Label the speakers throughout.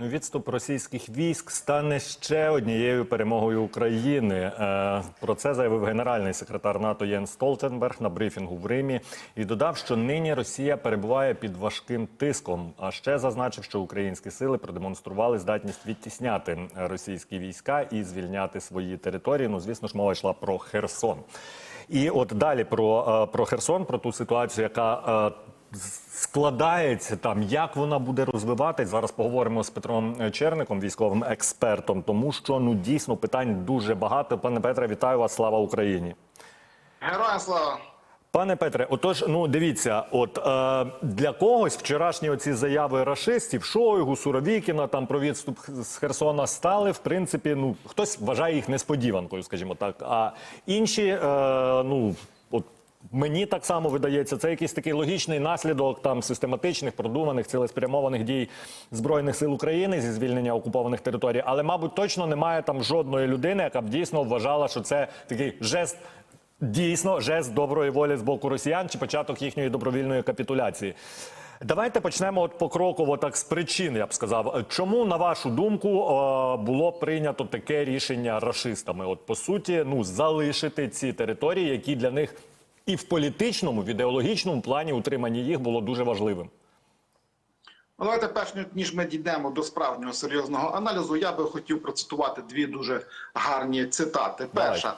Speaker 1: Відступ російських військ стане ще однією перемогою України. Е, Про це заявив генеральний секретар НАТО Єн Столтенберг на брифінгу в Римі і додав, що нині Росія перебуває під важким тиском. А ще зазначив, що українські сили продемонстрували здатність відтісняти російські війська і звільняти свої території. Ну, звісно ж, мова йшла про Херсон. І от далі про, е, про Херсон, про ту ситуацію, яка е, складається там, як вона буде розвиватись. Зараз поговоримо з Петром Черником, військовим експертом, тому що ну дійсно питань дуже багато. Пане Петре, вітаю вас! Слава Україні!
Speaker 2: Героям слава!
Speaker 1: Пане Петре, отож, ну дивіться, от е, для когось вчорашні оці заяви рашистів, Шойгу, Суровікіна там про відступ з Херсона стали, в принципі, ну хтось вважає їх несподіванкою, скажімо так. А інші, е, ну мені так само видається, це якийсь такий логічний наслідок там систематичних, продуманих, цілеспрямованих дій збройних сил України зі звільнення окупованих територій. Але, мабуть, точно немає там жодної людини, яка б дійсно вважала, що це такий жест. Дійсно, жест доброї волі з боку росіян чи початок їхньої добровільної капітуляції. Давайте почнемо от покроково так з причин, я б сказав. Чому, на вашу думку, е, було прийнято таке рішення рашистами? От по суті, ну залишити ці території, які для них і в політичному, в ідеологічному плані утримання їх було дуже важливим.
Speaker 2: Ну, давайте перш ніж ми дійдемо до справжнього серйозного аналізу, я би хотів процитувати дві дуже гарні цитати. Перша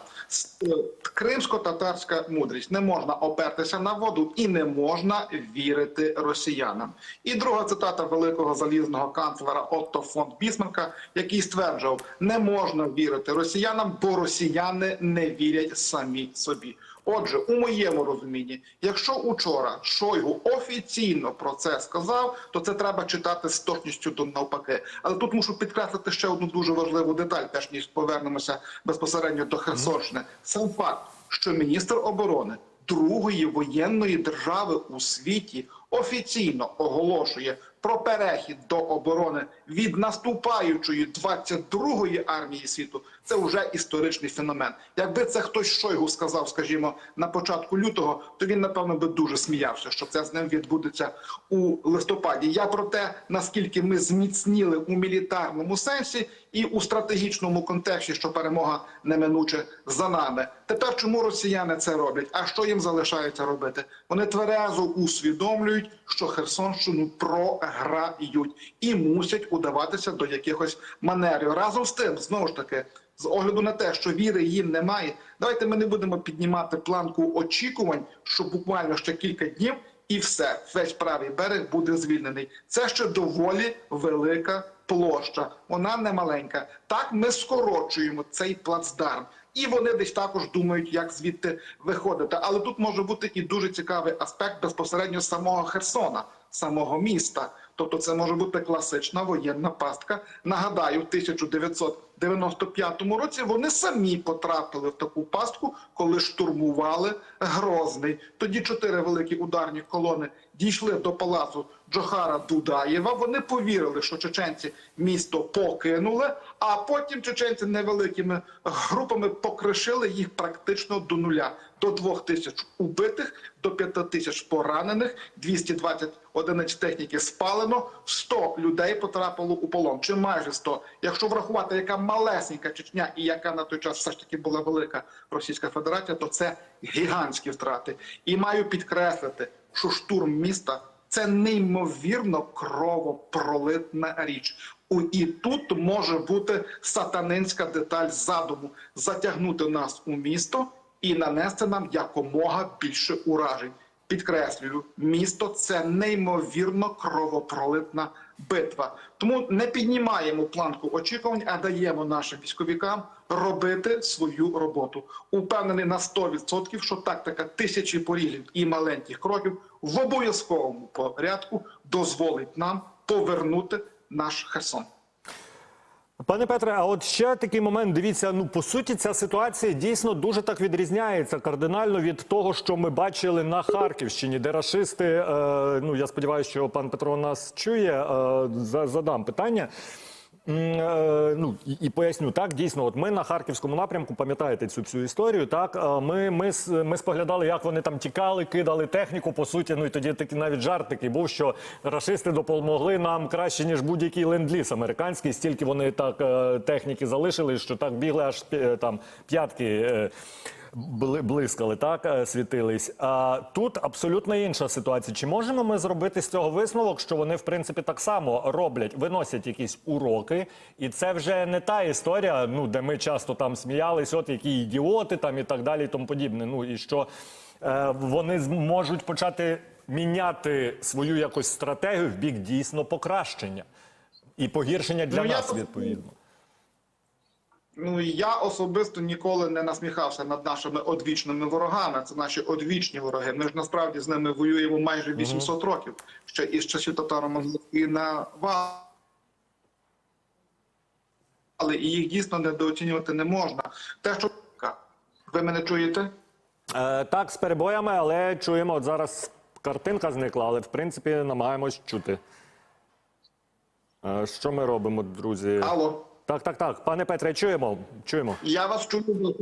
Speaker 2: е, кримсько-татарська мудрість не можна опертися на воду і не можна вірити росіянам. І друга цитата великого залізного канцлера Отто фон Бісмарка, який стверджував, не можна вірити росіянам, бо росіяни не вірять самі собі. Отже, у моєму розумінні, якщо учора Шойгу офіційно про це сказав, то це треба читати з точністю до навпаки. Але тут мушу підкреслити ще одну дуже важливу деталь, перш ніж повернемося безпосередньо до Херсонщини. Сам факт, що міністр оборони другої воєнної держави у світі офіційно оголошує про перехід до оборони від наступаючої 22-ї армії світу. Це вже історичний феномен. Якби це хтось Шойгу сказав, скажімо, на початку лютого, то він напевно би дуже сміявся, що це з ним відбудеться у листопаді. Я про те, наскільки ми зміцніли у мілітарному сенсі і у стратегічному контексті, що перемога неминуче за нами. Тепер чому росіяни це роблять? А що їм залишається робити? Вони тверезо усвідомлюють, що Херсонщину програють і мусять удаватися до якихось манерів. Разом з тим, знову ж таки, з огляду на те, що віри їм немає, давайте ми не будемо піднімати планку очікувань, що буквально ще кілька днів. І все, весь правий берег буде звільнений. Це ще доволі велика площа. Вона не маленька. Так ми скорочуємо цей плацдарм. І вони десь також думають, як звідти виходити. Але тут може бути і дуже цікавий аспект безпосередньо самого Херсона, самого міста. Тобто, це може бути класична воєнна пастка. Нагадаю, в 1995 році вони самі потрапили в таку пастку, коли штурмували Грозний. Тоді чотири великі ударні колони дійшли до палацу Джохара Дудаєва. Вони повірили, що чеченці місто покинули, а потім чеченці невеликими групами покришили їх практично до нуля. До двох тисяч убитих, до п'яти тисяч поранених, 220 одиниць техніки спалено, 100 людей потрапило у полон, чи майже 100. Якщо врахувати, яка малесенька Чечня і яка на той час все ж таки була велика Російська Федерація, то це гігантські втрати. І маю підкреслити, що штурм міста це неймовірно кровопролитна річ. І тут може бути сатанинська деталь задуму затягнути нас у місто і нанести нам якомога більше уражень. Підкреслюю, місто це неймовірно кровопролитна битва. Тому не піднімаємо планку очікувань, а даємо нашим військовикам робити свою роботу. Упевнений на 100%, що тактика тисячі порігів і маленьких кроків в обов'язковому порядку дозволить нам повернути наш Херсон.
Speaker 1: Пане Петре, а от ще такий момент. Дивіться, ну по суті, ця ситуація дійсно дуже так відрізняється кардинально від того, що ми бачили на Харківщині, де рашисти. Е, ну я сподіваюся, що пан Петро нас чує. Е, задам питання. Е, Ну і, поясню так. Дійсно, от ми на харківському напрямку пам'ятаєте цю всю історію. Так е, ми, ми, ми споглядали, як вони там тікали, кидали техніку. По суті, ну і тоді такий навіть жарт такий був, що рашисти допомогли нам краще ніж будь-який ленд-ліз американський. Стільки вони так е, техніки залишили, що так бігли аж там п'ятки. Бли- блискали, так е, світились. А тут абсолютно інша ситуація. Чи можемо ми зробити з цього висновок, що вони в принципі так само роблять, виносять якісь уроки, і це вже не та історія, ну де ми часто там сміялись, от які ідіоти там і так далі, і тому подібне. Ну і що е, вони зможуть почати міняти свою якось стратегію в бік дійсно покращення і погіршення для
Speaker 2: Ну,
Speaker 1: нас
Speaker 2: тут-
Speaker 1: відповідно.
Speaker 2: Ну я особисто ніколи не насміхався над нашими одвічними ворогами. Це наші одвічні вороги. Ми ж насправді з ними воюємо майже 800 років ще із часів татаро-монголської навали. Але і їх дійсно недооцінювати не можна. Те, що ви мене чуєте?
Speaker 1: Е, так, з перебоями, але чуємо, от зараз картинка зникла, але в принципі намагаємось чути. Е, що ми робимо, друзі?
Speaker 2: Алло,
Speaker 1: Так, так, так. Пане Петре, чуємо. Чуємо.
Speaker 2: я вас чую.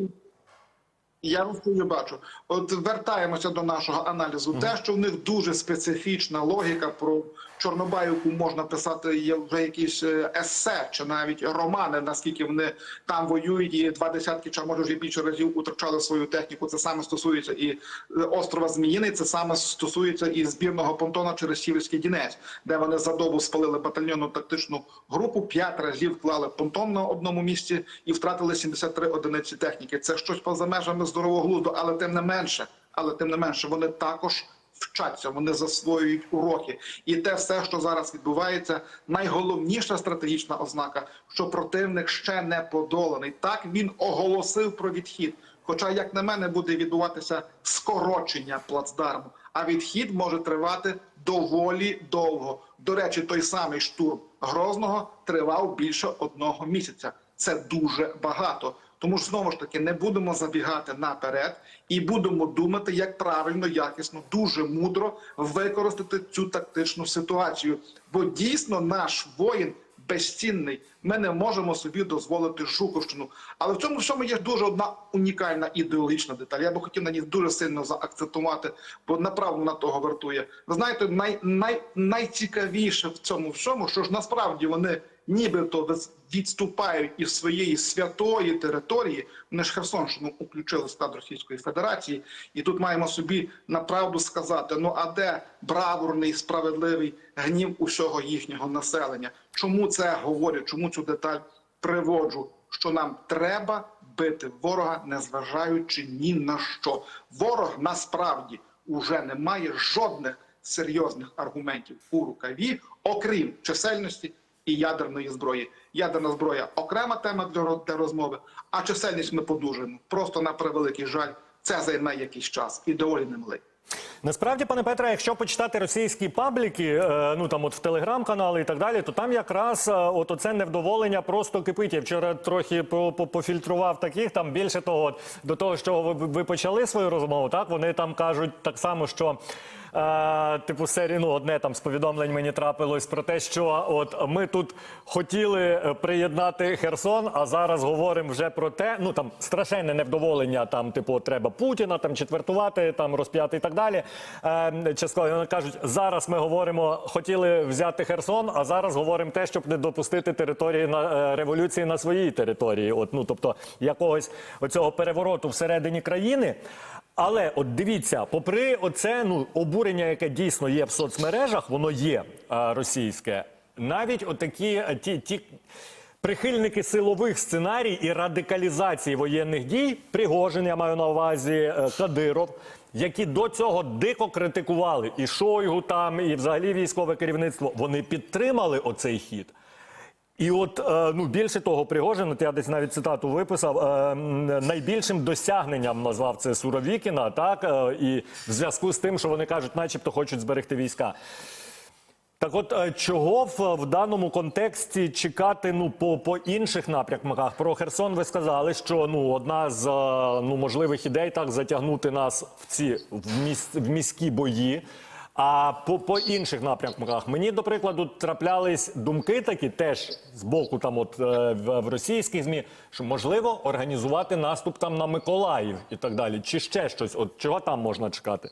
Speaker 2: Я вас чую, бачу. От вертаємося до нашого аналізу. Те, що в них дуже специфічна логіка про Чорнобаївку можна писати є вже якісь е, есе чи навіть романи, наскільки вони там воюють і два десятки, чи може вже більше разів утрачали свою техніку. Це саме стосується і е, острова Зміїний, це саме стосується і збірного понтона через Сіверський Дінець, де вони за добу спалили батальйонну тактичну групу, п'ять разів клали понтон на одному місці і втратили 73 одиниці техніки. Це щось поза межами здорового глузду, але тим не менше, але тим не менше, вони також вчаться, вони засвоюють уроки, і те все, що зараз відбувається, найголовніша стратегічна ознака, що противник ще не подоланий. Так він оголосив про відхід. Хоча, як на мене, буде відбуватися скорочення плацдарму, а відхід може тривати доволі довго. До речі, той самий штурм Грозного тривав більше одного місяця. Це дуже багато. Тому ж знову ж таки не будемо забігати наперед і будемо думати, як правильно, якісно, дуже мудро використати цю тактичну ситуацію. Бо дійсно наш воїн безцінний. Ми не можемо собі дозволити Жуковщину. Але в цьому всьому є дуже одна унікальна ідеологічна деталь. Я би хотів на ній дуже сильно заакцентувати, бо направду на того вартує. Ви знаєте, най, най, найцікавіше в цьому всьому, що ж насправді вони нібито відступають із своєї святої території. Вони ж Херсонщину включили в склад Російської Федерації, і тут маємо собі направду сказати: ну а де бравурний справедливий гнів усього їхнього населення? Чому це говорю? Чому цю деталь приводжу? Що нам треба бити ворога, незважаючи ні на що. Ворог насправді уже не має жодних серйозних аргументів у рукаві, окрім чисельності і ядерної зброї. Ядерна зброя окрема тема для розмови, а чисельність ми подужуємо. Просто на превеликий жаль, це займе якийсь час і доволі немалий.
Speaker 1: Насправді, пане Петре, якщо почитати російські пабліки, е, ну там от в телеграм-канали і так далі, то там якраз е, от оце невдоволення просто кипить. Я вчора трохи по- по- пофільтрував таких. Там більше того, до того, що ви, ви почали свою розмову, так вони там кажуть так само, що. Е, типу серії, ну одне там з повідомлень мені трапилось про те, що от ми тут хотіли е, приєднати Херсон, а зараз говоримо вже про те, ну там страшенне невдоволення, там, типу, треба Путіна там четвертувати, там розп'яти і так далі. Е, частково вони кажуть, зараз ми говоримо, хотіли взяти Херсон, а зараз говоримо те, щоб не допустити території на е, революції на своїй території. От ну тобто якогось оцього перевороту всередині країни. Але от дивіться, попри оце ну обурення, яке дійсно є в соцмережах, воно є е, російське. Навіть отакі е, ті, ті прихильники силових сценарій і радикалізації воєнних дій, Пригожин, я маю на увазі е, Кадиров, які до цього дико критикували і Шойгу там, і взагалі військове керівництво, вони підтримали оцей хід. І от е, ну більше того, Пригожин, от я десь навіть цитату виписав. е, найбільшим досягненням назвав це Суровікіна, так е, і в зв'язку з тим, що вони кажуть, начебто хочуть зберегти війська. Так, от чого в, в даному контексті чекати ну по, по інших напрямках? Про Херсон ви сказали, що ну одна з ну можливих ідей так затягнути нас в ці в, міс, в міські бої. А по, по інших напрямках мені, до прикладу, траплялись думки такі теж з боку там, от е, в, в російських змі, що можливо організувати наступ там на Миколаїв і так далі, чи ще щось. От чого там можна чекати?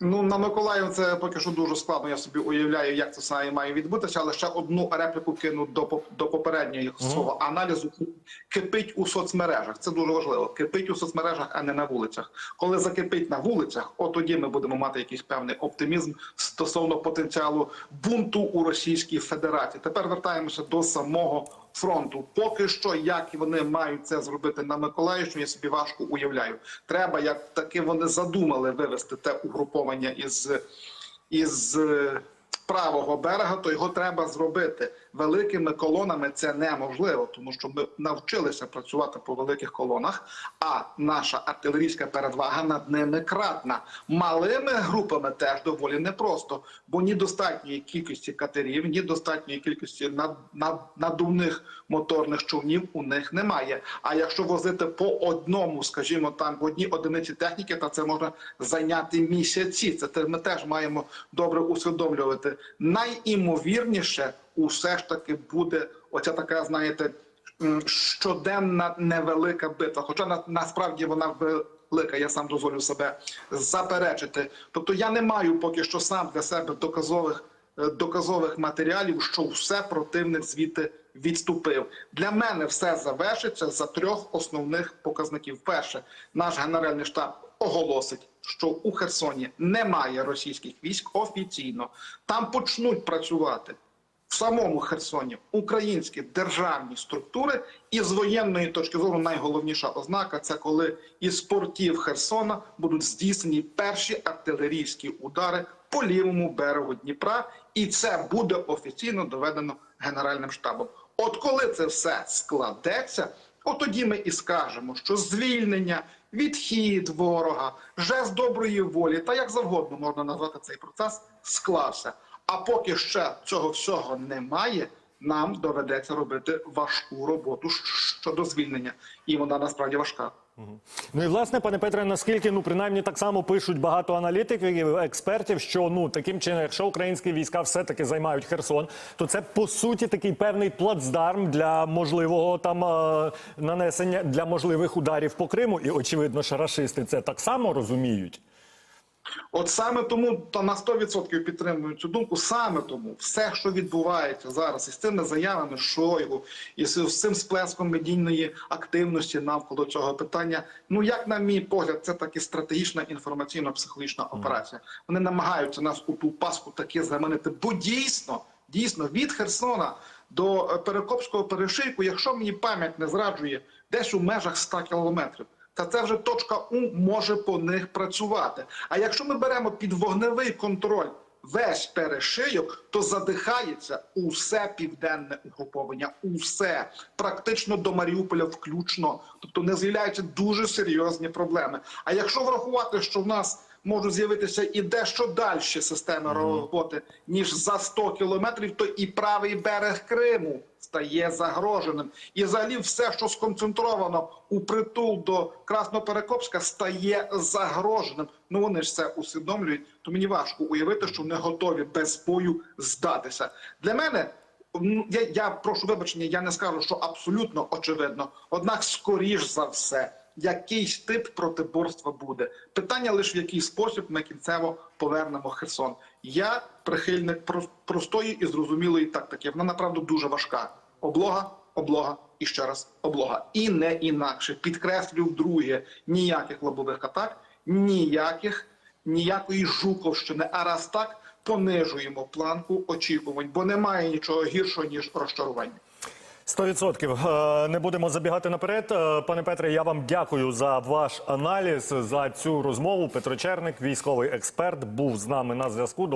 Speaker 2: Ну на Миколаїв це поки що дуже складно. Я собі уявляю, як це саме має відбутися. Але ще одну репліку кину до до попереднього свого аналізу. Кипить у соцмережах. Це дуже важливо. Кипить у соцмережах, а не на вулицях. Коли закипить на вулицях, от тоді ми будемо мати якийсь певний оптимізм стосовно потенціалу бунту у Російській Федерації. Тепер вертаємося до самого фронту. Поки що, як вони мають це зробити на Миколаївщині, я собі важко уявляю. Треба, як таки вони задумали вивести те угруповання із, із е, правого берега, то його треба зробити великими колонами. Це неможливо, тому що ми навчилися працювати по великих колонах. А наша артилерійська передвага над ними кратна. Малими групами теж доволі непросто, бо ні достатньої кількості катерів, ні достатньої кількості над, над, надувних моторних човнів у них немає. А якщо возити по одному, скажімо, там в одній одиниці техніки, то це можна зайняти місяці. Це ми теж маємо добре усвідомлювати. Найімовірніше, усе ж таки буде оця така, знаєте, щоденна невелика битва. Хоча на, насправді вона велика, я сам дозволю себе заперечити. Тобто я не маю поки що сам для себе доказових е, доказових матеріалів, що все противник звідти відступив. Для мене все завершиться за трьох основних показників. Перше, наш генеральний штаб оголосить, що у Херсоні немає російських військ офіційно. Там почнуть працювати в самому Херсоні українські державні структури, і з воєнної точки зору найголовніша ознака це коли із портів Херсона будуть здійснені перші артилерійські удари по лівому берегу Дніпра, і це буде офіційно доведено Генеральним штабом. От коли це все складеться, от тоді ми і скажемо, що звільнення, відхід ворога, жест доброї волі, та як завгодно можна назвати цей процес, склався. А поки ще цього всього немає, нам доведеться робити важку роботу щодо звільнення, і вона насправді важка.
Speaker 1: Ну і власне, пане Петре, наскільки ну принаймні так само пишуть багато аналітиків, експертів, що ну таким чином, якщо українські війська все-таки займають Херсон, то це по суті такий певний плацдарм для можливого там е, нанесення для можливих ударів по Криму. І очевидно, що рашисти це так само розуміють.
Speaker 2: От саме тому та на 100% підтримую цю думку. Саме тому все, що відбувається зараз із цими заявами Шойгу, і з, цим сплеском медійної активності навколо цього питання. Ну як на мій погляд, це таки стратегічна інформаційно-психологічна операція. Вони намагаються нас у ту паску таки заманити, бо дійсно, дійсно від Херсона до е, Перекопського перешийку, якщо мені пам'ять не зраджує, десь у межах 100 кілометрів. Та це вже точка У може по них працювати. А якщо ми беремо під вогневий контроль весь перешийок, то задихається усе південне угруповання, усе практично до Маріуполя включно. Тобто не з'являються дуже серйозні проблеми. А якщо врахувати, що в нас можуть з'явитися і дещо далі системи роботи ніж за 100 кілометрів, то і правий берег Криму стає загроженим. І взагалі все, що сконцентровано у притул до Красноперекопська, стає загроженим. Ну вони ж це усвідомлюють. То мені важко уявити, що вони готові без бою здатися. Для мене я, я прошу вибачення, я не скажу, що абсолютно очевидно. Однак, скоріш за все, якийсь тип протиборства буде. Питання лише в який спосіб ми кінцево повернемо Херсон. Я прихильник про- простої і зрозумілої тактики. Вона направду дуже важка. Облога, облога і ще раз облога. І не інакше. Підкреслю вдруге, ніяких лобових атак, ніяких, ніякої жуковщини. А раз так понижуємо планку очікувань, бо немає нічого гіршого ніж розчарування.
Speaker 1: Сто відсотків Е, не будемо забігати наперед. Е, Пане Петре, я вам дякую за ваш аналіз за цю розмову. Петро Черник, військовий експерт, був з нами на зв'язку.